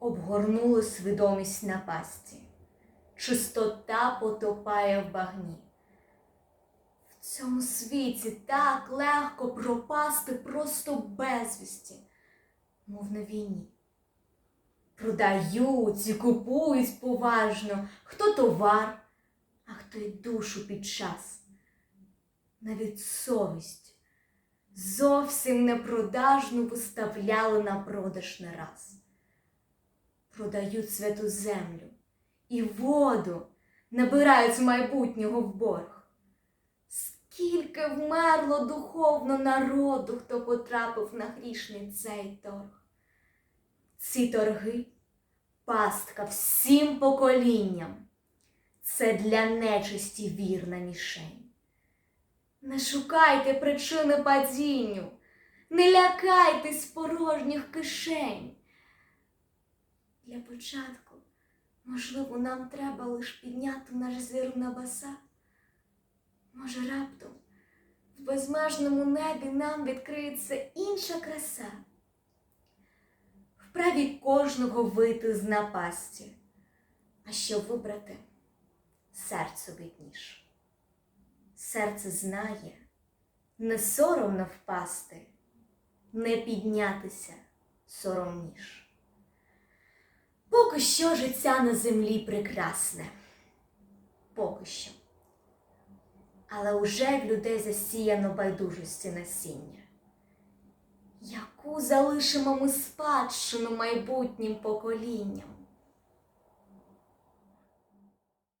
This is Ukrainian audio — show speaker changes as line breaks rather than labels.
обгорнули свідомість напасті. Чистота потопає в багні. В цьому світі так легко пропасти просто безвісті, мов на війні. Продають і купують поважно, хто товар, а хто й душу під час. Навіть совість зовсім непродажну виставляли на продаж не раз. Продають святу землю і воду набирають з майбутнього в борг. Скільки вмерло духовно народу, хто потрапив на грішний цей торг. Ці торги пастка всім поколінням. Це для нечисті вірна мішень. Не шукайте причини падінню, не лякайтесь порожніх кишень. Для початку, можливо, нам треба лиш підняти наш зір в небеса. Може, раптом в безмежному небі нам відкриється інша краса. Вправі кожного вийти з напасті, а щоб вибрати серцю відніш. Серце знає, не соромно впасти, не піднятися соромніш. Поки що життя на землі прекрасне, поки що. Але уже в людей засіяно байдужості насіння. Яку залишимо ми спадщину майбутнім поколінням?